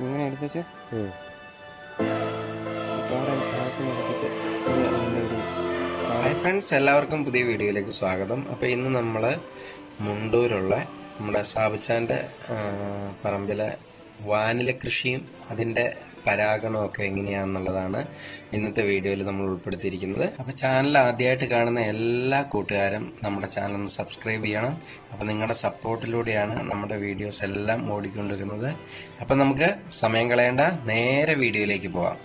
ഇങ്ങനെ hi friends എല്ലാവർക്കും പുതിയ വീഡിയോയിലേക്ക് സ്വാഗതം. അപ്പോൾ ഇന്ന് നമ്മൾ മുണ്ടൂരുള്ള നമ്മുടെ സാബിച്ചാന്റെ പറമ്പിലെ വാനില കൃഷിയും അതിന്റെ പരാഗണവും ഒക്കെ എങ്ങനെയാണെന്നുള്ളതാണ് ഇന്നത്തെ വീഡിയോയിൽ നമ്മൾ ഉൾപ്പെടുത്തിയിരിക്കുന്നത്. അപ്പോൾ ചാനൽ ആദ്യമായിട്ട് കാണുന്ന എല്ലാ കൂട്ടുകാരും നമ്മുടെ ചാനൽ ഒന്ന് സബ്സ്ക്രൈബ് ചെയ്യണം. അപ്പോൾ നിങ്ങളുടെ സപ്പോർട്ടിലൂടെയാണ് നമ്മുടെ വീഡിയോസ് എല്ലാം ഓടിക്കൊണ്ടിരുന്നത് അപ്പം നമുക്ക് സമയം കളയേണ്ട നേരെ വീഡിയോയിലേക്ക് പോവാം.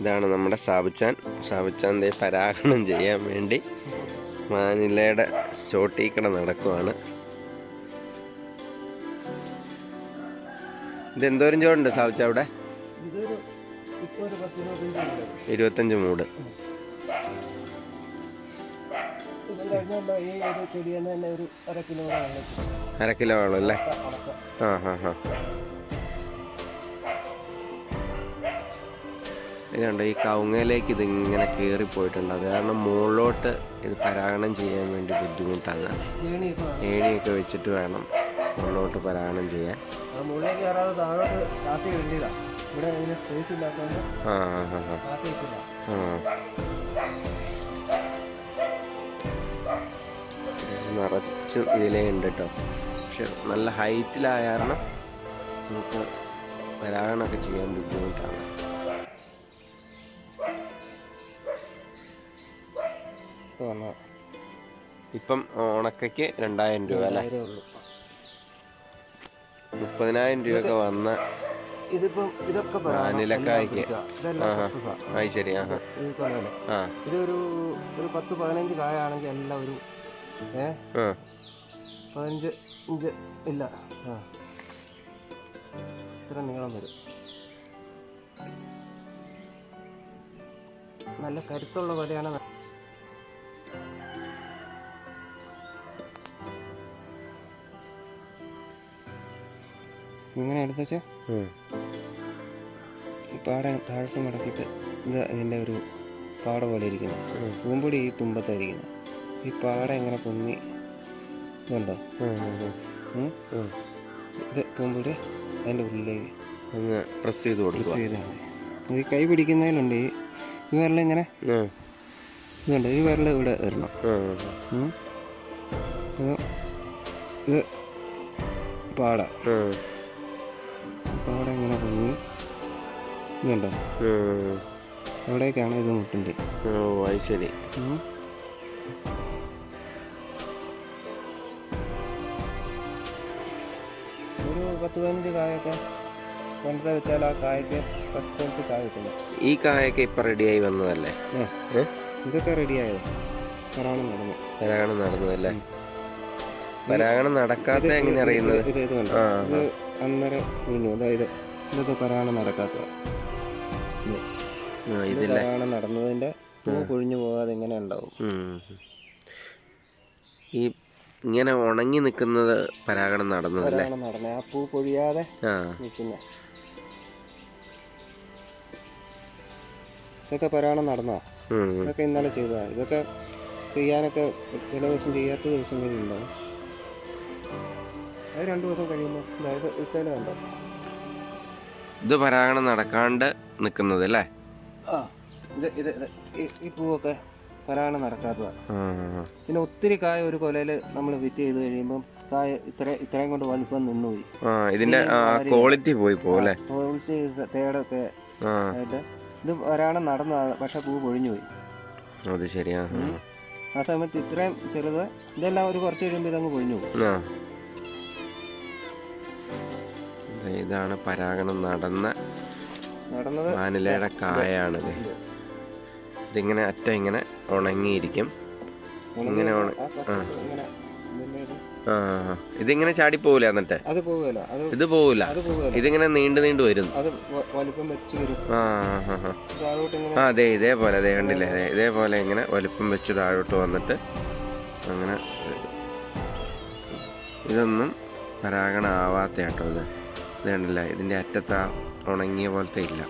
ഇതാണ് നമ്മുടെ സാബിച്ചാൻ സാബുച്ചാന്റെ പരാഗണം ചെയ്യാൻ വേണ്ടി മാനിലയുടെ ചോട്ടീക്കട നടക്കുവാണ്. ഇത് എന്തോരം ചോടുണ്ട് സാബിച്ച അവിടെ? ഇതൊരു ഇപ്പോൾ ഒരു പത്ത് ഇരുപത്തഞ്ച് മൂട്. കഴിഞ്ഞുള്ള ഈ ഒരു ചെടിയിൽ തന്നെ ഒരു അര കിലോ അര കിലോ അല്ലേ? ആ ഹാ ഹാ ഇതുണ്ട് ഈ കവുങ്ങയിലേക്ക് ഇതിങ്ങനെ കയറിപ്പോയിട്ടുണ്ട് അത് കാരണം മുകളിലോട്ട് ഇത് പരാഗണം ചെയ്യാൻ വേണ്ടി ബുദ്ധിമുട്ടാണ്. ഏണിയൊക്കെ വെച്ചിട്ട് വേണം മുകളിലോട്ട് പരാഗണം ചെയ്യാൻ. മുകളിലേക്ക് കയറാതെ താഴോട്ട് കാത്തി വേണ്ടിയതാ ഇവിടെ അതിന് സ്പേസ് ഇല്ലാത്തതുകൊണ്ട് കാത്തി നിറച്ച് ഇതിലുണ്ട് കേട്ടോ. പക്ഷെ നല്ല ഹൈറ്റിലായ കാരണം നമുക്ക് പരാഗണമൊക്കെ ചെയ്യാൻ ബുദ്ധിമുട്ടാണ്. ഇപ്പം ഉണക്കയ്ക്ക് രണ്ടായിരം രൂപ അല്ലേ? മുപ്പതിനായിരം രൂപയൊക്കെ വന്ന ഇതിപ്പം ഇതൊക്കെ ഇതെല്ലാം ശരി ഇതൊരു ഒരു പത്ത് പതിനഞ്ച് കായാണെങ്കിൽ എല്ലാം ഒരു ഏ? പതിനഞ്ച് ഇഞ്ച് ഇല്ല. ഇത്ര നീളം വരും. നല്ല കരുത്തുള്ള കൊലയാണ് ഇങ്ങനെ എടുത്ത് വെച്ചാൽ. പാട താഴോട്ട് മടക്കിയിട്ട് ഇത് ഇതിന്റെ ഒരു പാട പോലെ ഇരിക്കുന്നു ഉം. പൂമ്പൊടി ഈ തുമ്പത്തായിരിക്കുന്നു ഈ പാട ഇങ്ങനെ പൊങ്ങി ഇതുണ്ടോ. ഇത് പൂമ്പൊടി അതിന്റെ ഉള്ളിലേക്ക് ഒന്ന് പ്രസ് ചെയ്ത് പ്രസ് കൊടുക്കുക ചെയ്താൽ മതി ഇത് കൈ പിടിക്കുന്നതിലുണ്ട് ഈ ഈ വിരൽ ഇങ്ങനെ. ഇതുണ്ട് ഈ വിരൽ ഇവിടെ വരണം. ഇത് പാട. പാട ഇങ്ങനെ പൊങ്ങി. ഇതുണ്ടോ എവിടേക്കാണ് ഇത് മുട്ടിന്റെ. ഓ അത് ശരി. ഒരു പത്ത് പതിനഞ്ച് കായൊക്കെ കൊണ്ടത്തെ വെച്ചാൽ ആ കായ്ക്ക് ഫസ്റ്റ് കായ കിട്ടുന്നു. ഈ കായൊക്കെ ഇപ്പം റെഡിയായി വന്നതല്ലേ? ഇതൊക്കെ റെഡിയായത് പരാണം നടന്നു. പരാഗണം നടന്നതല്ലേ? പരാഗണം നടക്കാത്ത എങ്ങനെ അറിയുന്നത്? അന്നേരം വീണു അതായത് ഇതൊക്കെ പരാഗണം നടക്കാത്ത. ഇത് നടന്നതിന്റെ പൂ കൊഴിഞ്ഞു പോകാതെ ഇങ്ങനെ ഉണ്ടാവും. ഈ ഇങ്ങനെ ഉണങ്ങി നിൽക്കുന്നത് പരാഗണം നടന്നതല്ലേ നടന്നേ. ആ പൂ പൊഴിയാതെ നിൽക്കുന്ന. ഇതൊക്കെ പരാഗണം നടന്നാ? ഇതൊക്കെ ഇന്നലെ ചെയ്തതാണ് ഇതൊക്കെ ചെയ്യാനൊക്കെ ചില ദിവസം ചെയ്യാത്ത ദിവസങ്ങളുണ്ടാവും അത് രണ്ടു ദിവസം കഴിയുമ്പോൾ അതായത് ഇത്തേല കണ്ടോ? ഇത് പരാഗണം നടക്കാണ്ട് നിൽക്കുന്നത് അല്ലേ ആ ഇത് ഇത് ഇത് ഈ- ഈ പൂവൊക്കെ പരാഗണം നടക്കാത്തതാണ് പിന്നെ ഒത്തിരി കായ ഒരു കൊലയിൽ നമ്മൾ വിറ്റ് ചെയ്ത് കഴിയുമ്പം കായ ഇത്ര ഇത്രയും കൊണ്ട് വലിപ്പം നിന്നുപോയി. ആ ഇതിന്റെ ക്വാളിറ്റി പോയി പോലെ ക്വാളിറ്റി തേടൊക്കെ ആ. ആയിട്ട് ഇത് പരാഗണം നടന്നതാണ് പക്ഷെ പൂ പൊഴിഞ്ഞു പോയി അത് ശരിയാ. ആ. സമയത്ത് ഇത്രയും ചെറുത് ഇതെല്ലാം ഒരു കുറച്ച് കഴിയുമ്പോൾ ഇതങ്ങ് പൊഴിഞ്ഞു പോകും ആ. ഇതാണ് പരാഗണം നടന്ന വാനിലയുടെ കായാണ് ഇതിങ്ങനെ അറ്റ ഇങ്ങനെ ഉണങ്ങിയിരിക്കും. ഇങ്ങനെ ആ ഇതിങ്ങനെ ഇങ്ങനെ പോവില്ല എന്നിട്ട്? ഇത് പോവില്ല. ഇതിങ്ങനെ നീണ്ടു നീണ്ടു വരുന്നു ആ അതെ ഇതേപോലെ അതെ കണ്ടില്ലേ? അതെ ഇതേപോലെ ഇങ്ങനെ വലിപ്പം വെച്ച് താഴോട്ട് വന്നിട്ട് അങ്ങനെ. ഇതൊന്നും പരാഗണം ആവാത്ത കേട്ടോ ഇത്. ഇത് കണ്ടില്ല ഇതിന്റെ അറ്റത്ത് ഉണങ്ങിയ പോലത്തെ ഇല്ല.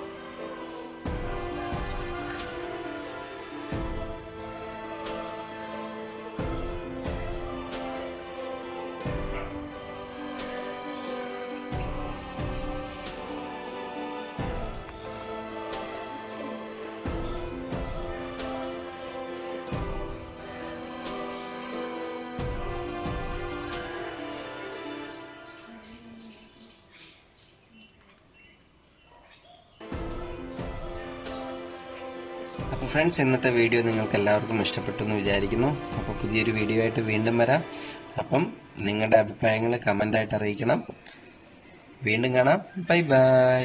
ഫ്രണ്ട്സ് ഇന്നത്തെ വീഡിയോ നിങ്ങൾക്ക് എല്ലാവർക്കും ഇഷ്ടപ്പെട്ടു എന്ന് വിചാരിക്കുന്നു. അപ്പോൾ പുതിയൊരു വീഡിയോ ആയിട്ട് വീണ്ടും വരാം. അപ്പം നിങ്ങളുടെ അഭിപ്രായങ്ങൾ കമന്റായിട്ട് അറിയിക്കണം. വീണ്ടും കാണാം. Bye bye